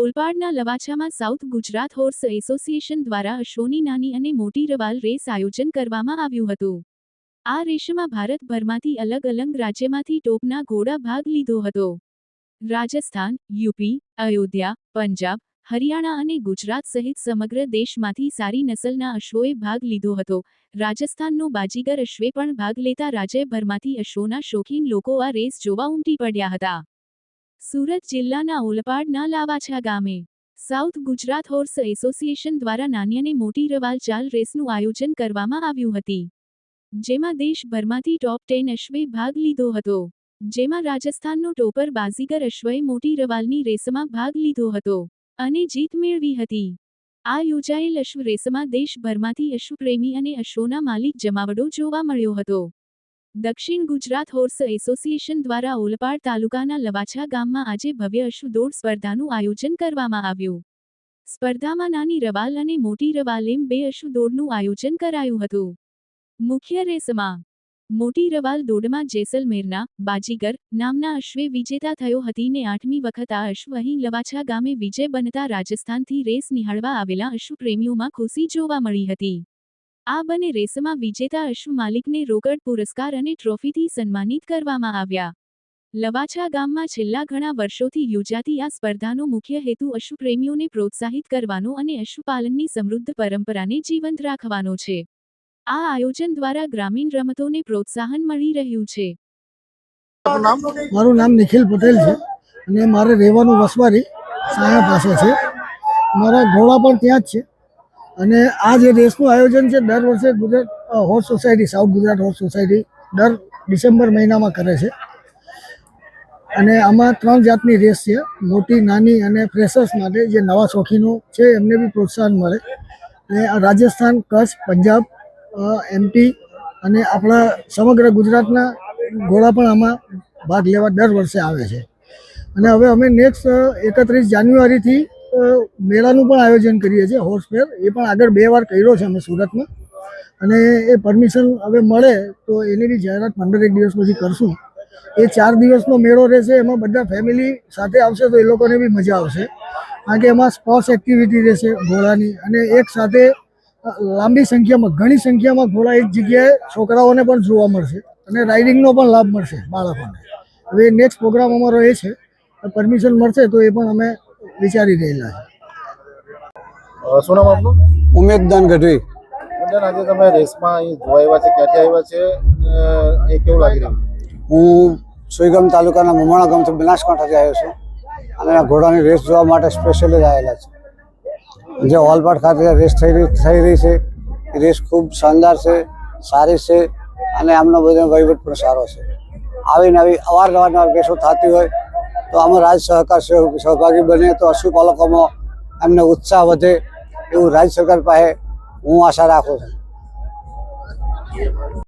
ઓલપાડના લવાછામાં south Gujarat horse association દ્વારા અશોની નાની અને મોટી રવાલ રેસ આયોજન કરવામાં આવ્યું હતું. આ રેસમાં ભારતભરમાંથી અલગ અલગ રાજ્યમાંથી ટોપના ઘોડા ભાગ લીધો હતો. રાજસ્થાન, યુપી, અયોધ્યા, પંજાબ, હરિયાણા અને ગુજરાત સહિત સમગ્ર દેશમાંથી સારી નસલના અશ્વોએ ભાગ લીધો હતો. રાજસ્થાનનો બાજીગર અશ્વે પણ ભાગ લેતા રાજ્યભરમાંથી અશ્વોના શોખીન લોકો આ રેસ જોવા ઉમટી પડ્યા હતા. સુરત જિલ્લાના ઓલપાડના લાવાછા ગામે, સાઉથ ગુજરાત હોર્સ એસોસિએશન દ્વારા નાની મોટી રવાલ ચાલ રેસનું આયોજન કરવામાં આવ્યું હતી. જેમાં દેશભરમાંથી ટોપ ટેન અશ્વે ભાગ લીધો હતો. જેમાં રાજસ્થાનનો ટોપર બાઝીગર અશ્વએ મોટી રવાલની રેસમાં ભાગ લીધો હતો અને જીત મેળવી હતી. આ યોજાયેલ અશ્વ રેસમાં દેશભરમાંથી અશ્વપ્રેમી અને અશ્વોના માલિક જમાવડો જોવા મળ્યો હતો. દક્ષિણ ગુજરાત હોર્સ એસોસિએશન દ્વારા ઓલપાડ તાલુકાના લવાછા ગામમાં આજે ભવ્ય અશ્વદોડ સ્પર્ધાનું આયોજન કરવામાં આવ્યું. સ્પર્ધામાં નાની રવાલ અને મોટી રવાલ એમ બે અશ્વદોડનું આયોજન કરાયું હતું. મુખ્ય રેસમાં, મોટી રવાલ દોડમાં જેસલમેરના બાજીગર નામના અશ્વે વિજેતા થયો હતી ને આઠમી વખત આ અશ્વ અહીં લવાછા ગામે વિજય બનતા રાજસ્થાનથી રેસ નિહાળવા આવેલા અશ્વપ્રેમીઓમાં ખુશી જોવા મળી હતી. આ બંને રેસમાં વિજેતા અશ્વ માલિકને રોકડ પુરસ્કાર અને ટ્રોફીથી સન્માનિત કરવામાં આવ્યા. લવાછા ગામમાં છેલ્લા ઘણા વર્ષોથી યોજાતી આ સ્પર્ધાનો મુખ્ય હેતુ અશ્વપ્રેમીઓને પ્રોત્સાહિત કરવાનો અને અશ્વપાલનની સમૃદ્ધ પરંપરાને જીવંત રાખવાનો છે. આ આયોજન દ્વારા ગ્રામીણ રમતોને પ્રોત્સાહન મળી રહ્યું છે. મારું નામ નિખિલ પટેલ છે અને મારે રહેવાનું વસવારી સાયા પાસે છે. મારા ઘોડા પણ ત્યાં જ છે. અને આ જે રેસનું આયોજન છે, દર વર્ષે Gujarat horse society, south Gujarat horse society દર ડિસેમ્બર મહિનામાં કરે છે. અને આમાં ત્રણ જાતની રેસ છે, મોટી, નાની અને ફ્રેશર્સ માટે જે નવા શોખીનો છે, એમને બી પ્રોત્સાહન મળે. અને રાજસ્થાન, કચ્છ, પંજાબ એમપી અને આપણા સમગ્ર ગુજરાતના ઘોડા પણ આમાં ભાગ લેવા દર વર્ષે આવે છે. અને હવે અમે નેક્સ્ટ એકત્રીસ જાન્યુઆરીથી મેળાનું પણ આયોજન કરીએ છીએ હોર્સ ફેર એ પણ આગળ બે વાર કર્યો છે અમે સુરતમાં. અને એ પરમિશન હવે મળે તો એની બી જાહેરાત પંદર એક દિવસ પછી કરશું. એ ચાર દિવસનો મેળો રહેશે, એમાં બધા ફેમિલી સાથે આવશે તો એ લોકોને બી મજા આવશે. કારણ કે એમાં સ્પોર્ટ્સ એક્ટિવિટી રહેશે ઘોડાની અને એક સાથે લાંબી સંખ્યામાં, ઘણી સંખ્યામાં ઘોડા એક જગ્યાએ છોકરાઓને પણ જોવા મળશે અને રાઇડિંગનો પણ લાભ મળશે બાળકોને. હવે નેક્સ્ટ પ્રોગ્રામ અમારો એ છે પરમિશન મળશે તો એ પણ અમે વિચારી રહેલા છે. શું નામ આપનું? ઉમેદદાન ગઢવી. બેન આજે તમે રેસમાં અહીં જોવા આવ્યા છે ક્યાંથી આવ્યા છે? એ કેવું લાગી રહ્યું? હું સુઈગામ તાલુકાના મમાણા ગામથી બનાસકાંઠાથી આવ્યો છું. અને આ ઘોડાની રેસ જોવા માટે સ્પેશિયલી જ આવેલા છે. જે હોલપાટ ખાતે રેસ થઈ રહી થઈ રહી છે. એ રેસ ખૂબ શાનદાર છે સારી છે અને આમનો બધો વહીવટ પણ સારો છે. આવીને આવી અવારનવાર રેસો થતી હોય તો આમાં રાજ્ય સહકાર સહ- સહભાગી બને તો પશુપાલકોમાં એમને ઉત્સાહ વધે એવું રાજ્ય સરકાર પાસે હું આશા રાખું છું.